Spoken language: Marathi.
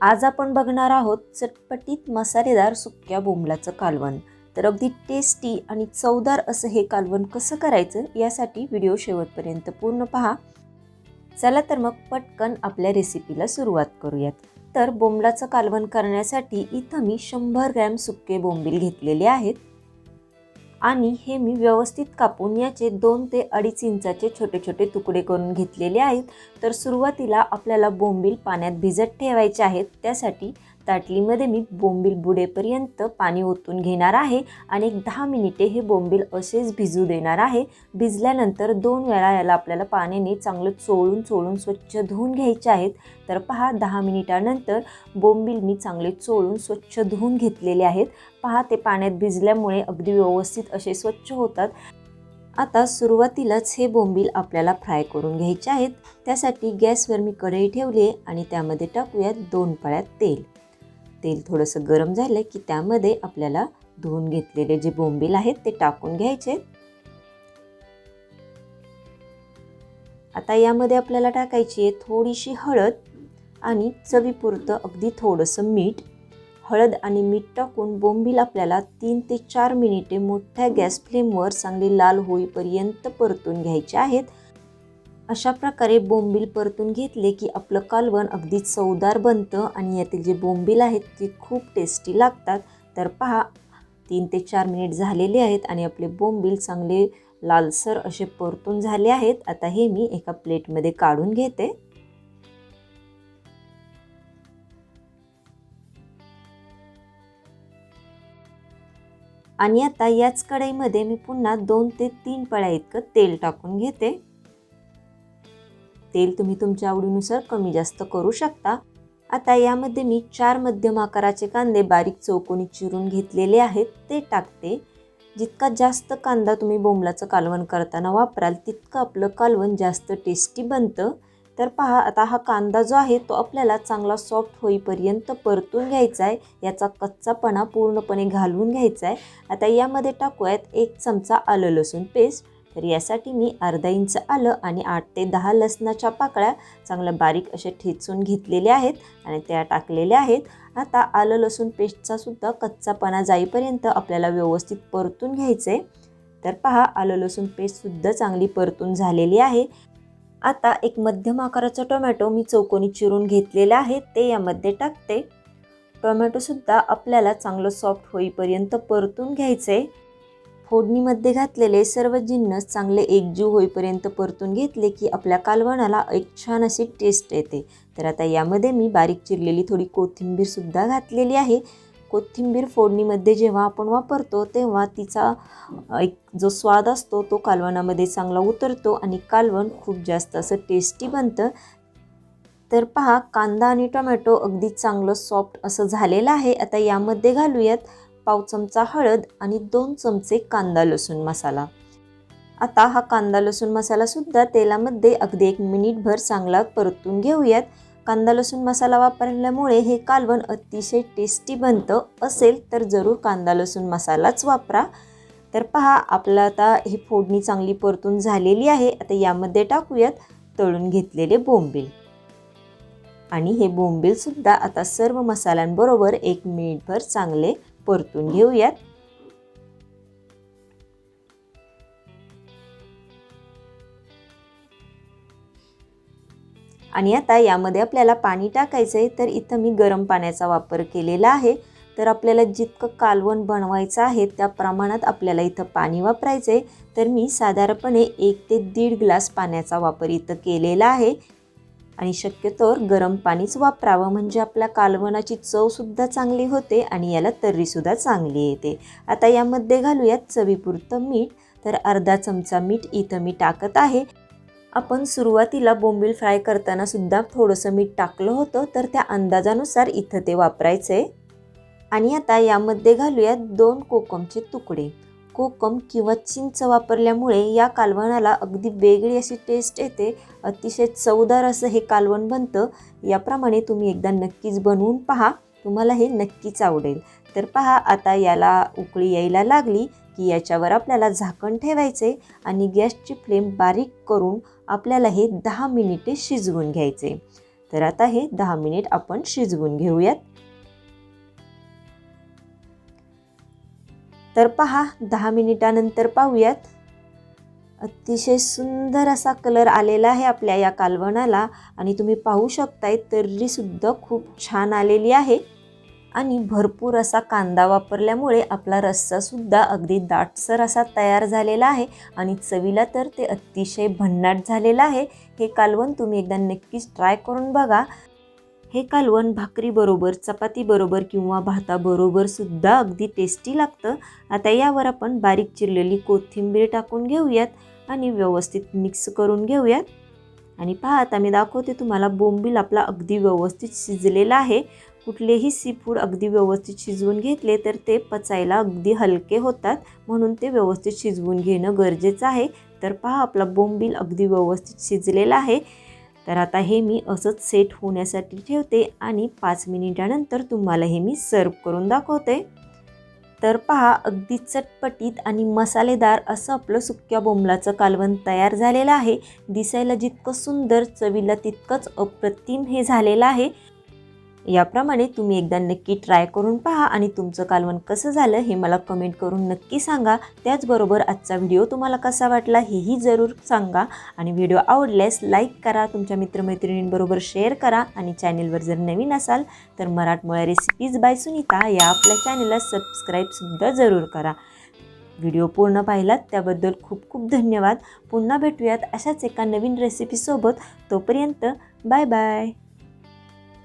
आज आपण बघणार आहोत चटपटीत मसालेदार सुक्या बोंबलाचं कालवण. तर अगदी टेस्टी आणि चवदार असं हे कालवण कसं करायचं यासाठी व्हिडिओ शेवटपर्यंत पूर्ण पहा. चला तर मग पटकन आपल्या रेसिपीला सुरुवात करूयात. तर बोंबलाचं कालवण करण्यासाठी इथं मी शंभर ग्रॅम सुके बोंबील घेतलेले आहेत. आणि हे मी व्यवस्थित कापून याचे दोन ते अडीच इंचाचे छोटे छोटे तुकडे करून घेतलेले आहेत. तर सुरुवातीला आपल्याला बोंबील पाण्यात भिजत ठेवायचे आहेत. त्यासाठी ताटलीमध्ये मी बोंबील बुडेपर्यंत पाणी ओतून घेणार आहे आणि एक दहा मिनिटे हे बोंबील असेच भिजू देणार आहे. भिजल्यानंतर दोन वेळा याला आपल्याला पाण्याने चांगलं चोळून चोळून स्वच्छ धुवून घ्यायचे आहेत. तर पहा दहा मिनिटानंतर बोंबील मी चांगले चोळून स्वच्छ धुवून घेतलेले आहेत. पहा ते पाण्यात भिजल्यामुळे अगदी व्यवस्थित असे स्वच्छ होतात. आता सुरुवातीलाच हे बोंबील आपल्याला फ्राय करून घ्यायचे आहेत. त्यासाठी गॅसवर मी कढई ठेवली आहे आणि त्यामध्ये टाकूयात दोन पळ्यात तेल. तेल थोडंसं गरम झालं की त्यामध्ये आपल्याला धुवून घेतलेले जे बोंबील आहेत ते टाकून घ्यायचे. आता यामध्ये आपल्याला टाकायची आहे थोडीशी हळद आणि चवीपुरतं अगदी थोडंसं मीठ. हळद आणि मीठ टाकून बोंबील आपल्याला तीन ते चार मिनिटे मोठ्या गॅस फ्लेमवर चांगली लाल होईपर्यंत परतून घ्यायचे आहेत. अशा प्रकारे बोंबील परतून घेतले की आपलं कालवण अगदी चवदार बनतं आणि यातील जे बोंबील आहेत ते खूप टेस्टी लागतात. तर पहा तीन ते चार मिनिट झालेले आहेत आणि आपले बोंबील चांगले लालसर असे परतून झाले आहेत. आता हे मी एका प्लेटमध्ये काढून घेते. आणि आता याच कढईमध्ये मी पुन्हा दोन ते तीन पळ्या इतकं तेल टाकून घेते. तेल तुम्ही तुमच्या आवडीनुसार कमी जास्त करू शकता. आता यामध्ये मी चार मध्यम आकाराचे कांदे बारीक चौकोनी चिरून घेतलेले आहेत ते टाकते. जितका जास्त कांदा तुम्ही बोंबलाचं कालवण करताना वापराल तितकं आपलं कालवण जास्त टेस्टी बनतं. तर पहा आता हा कांदा जो आहे तो आपल्याला चांगला सॉफ्ट होईपर्यंत परतून घ्यायचा आहे याचा कच्चापणा पूर्णपणे घालवून घ्यायचा आहे आता यामध्ये टाकूयात एक चमचा आलं लसूण पेस्ट. तर यासाठी मी अर्धा इंच आलं आणि आठ ते दहा लसणाच्या पाकळ्या चांगल्या बारीक असे ठेचून घेतलेल्या आहेत आणि त्या टाकलेल्या आहेत. आता आलं लसूण पेस्टचासुद्धा कच्चापणा जाईपर्यंत आपल्याला व्यवस्थित परतून घ्यायचं आहे तर पहा आलं लसूण पेस्टसुद्धा चांगली परतून झालेली आहे. आता एक मध्यम आकाराचा टोमॅटो मी चौकोनी चिरून घेतलेला आहे ते यामध्ये टाकते. टोमॅटोसुद्धा आपल्याला चांगलं सॉफ्ट होईपर्यंत परतून घ्यायचं आहे फोडणीमध्ये घातलेले सर्व जिन्नस चांगले एकजीव होईपर्यंत परतून घेतले की आपल्या कालवणाला एक छान अशी टेस्ट येते. तर आता यामध्ये मी बारीक चिरलेली थोडी कोथिंबीरसुद्धा घातलेली आहे. कोथिंबीर फोडणीमध्ये जेव्हा आपण वापरतो तेव्हा तिचा एक जो स्वाद असतो तो कालवणामध्ये चांगला उतरतो आणि कालवण खूप जास्त असं टेस्टी बनतं. तर पहा कांदा आणि टोमॅटो अगदी चांगलं सॉफ्ट असं झालेलं आहे. आता यामध्ये घालूयात पाव चमचा हळद आणि दोन चमचे कांदा लसूण मसाला. आता हा कांदा लसूण मसालासुद्धा तेलामध्ये अगदी एक मिनिटभर चांगला परतून घेऊयात. कांदा लसूण मसाला वापरल्यामुळे हे कालवण अतिशय टेस्टी बनतं. असेल तर जरूर कांदा लसूण मसालाच वापरा. तर पहा आपलं आता ही फोडणी चांगली परतून झालेली आहे. आता यामध्ये टाकूयात तळून घेतलेले बोंबील. आणि हे बोंबीलसुद्धा आता सर्व मसाल्यांबरोबर एक मिनिटभर चांगले परतून घेऊयात. आणि आता यामध्ये आपल्याला पाणी टाकायचं आहे तर इथं मी गरम पाण्याचा वापर केलेला आहे. तर आपल्याला जितकं कालवण बनवायचं आहे त्या प्रमाणात आपल्याला इथं पाणी वापरायचं आहे तर मी साधारणपणे एक ते दीड ग्लास पाण्याचा वापर इथं केलेला आहे. आणि शक्यतोवर गरम पाणीच वापरावं. म्हणजे आपल्या कालवणाची चवसुद्धा चांगली होते आणि याला तर्रीसुद्धा चांगली येते. आता यामध्ये घालूयात चवीपुरतं मीठ. तर अर्धा चमचा मीठ इथं मी टाकत आहे. आपण सुरुवातीला बोंबील फ्राय करताना सुद्धा थोडंसं मीठ टाकलं होतं तर त्या अंदाजानुसार इथं ते वापरायचं आहे आणि आता यामध्ये घालूयात दोन कोकमचे तुकडे. कोकम किंवा चिंच वापरल्यामुळे या कालवणाला अगदी वेगळी अशी टेस्ट येते. अतिशय चवदार असं हे कालवण बनतं. याप्रमाणे तुम्ही एकदा नक्कीच बनवून पहा. तुम्हाला हे नक्कीच आवडेल. तर पहा आता याला उकळी यायला लागली की याच्यावर आपल्याला झाकण ठेवायचे आणि गॅसची फ्लेम बारीक करून आपल्याला हे दहा मिनिटे शिजवून घ्यायचे तर आता हे दहा मिनिट आपण शिजवून घेऊयात. तर पहा दहा मिनिटानंतर पाहूयात. अतिशय सुंदर असा कलर आलेला आहे आपल्या या कालवणाला आणि तुम्ही पाहू शकताय तर्रीसुद्धा खूप छान आलेली आहे. आणि भरपूर असा कांदा वापरल्यामुळे आपला रस्सासुद्धा अगदी दाटसर असा तयार झालेला आहे आणि चवीला तर ते अतिशय भन्नाट झालेलं आहे. हे कालवण तुम्ही एकदा नक्कीच ट्राय करून बघा. हे कालवण भाकरीबरोबर चपातीबरोबर किंवा भाताबरोबर सुद्धा अगदी टेस्टी लागतं. आता यावर आपण बारीक चिरलेली कोथिंबीर टाकून घेऊयात आणि व्यवस्थित मिक्स करून घेऊयात. आणि पहा आता मी दाखवते तुम्हाला बोंबील आपला अगदी व्यवस्थित शिजलेला आहे. कुठलेही सी फूड अगदी व्यवस्थित शिजवून घेतले तर ते पचायला अगदी हलके होतात. म्हणून ते व्यवस्थित शिजवून घेणं गरजेचं आहे. तर पहा आपला बोंबील अगदी व्यवस्थित शिजलेला आहे. तर आता हे मी असंच सेट होण्यासाठी ठेवते आणि पाच मिनिटानंतर तुम्हाला हे मी सर्व करून दाखवते. तर पहा अगदी चटपटीत आणि मसालेदार असं आपलं सुक्या बोंबलाचं कालवण तयार झालेलं आहे. दिसायला जितकं सुंदर चवीला तितकंच अप्रतिम हे झालेलं आहे. याप्रमाणे तुम्ही एकदा नक्की ट्राय करून पहा आणि तुमचं कालवण कसं झालं हे मला कमेंट करून नक्की सांगा. त्याचबरोबर आजचा व्हिडिओ तुम्हाला कसा वाटला हेही जरूर सांगा. आणि व्हिडिओ आवडल्यास लाईक करा तुमच्या मित्रमैत्रिणींबरोबर शेअर करा आणि चॅनेलवर जर नवीन असाल तर मराठमोळ्या रेसिपीज बाय सुनीता या आपल्या चॅनेलला सबस्क्राईबसुद्धा जरूर करा. व्हिडिओ पूर्ण पाहिलात त्याबद्दल खूप खूप धन्यवाद. पुन्हा भेटूयात अशाच एका नवीन रेसिपीसोबत तोपर्यंत बाय बाय.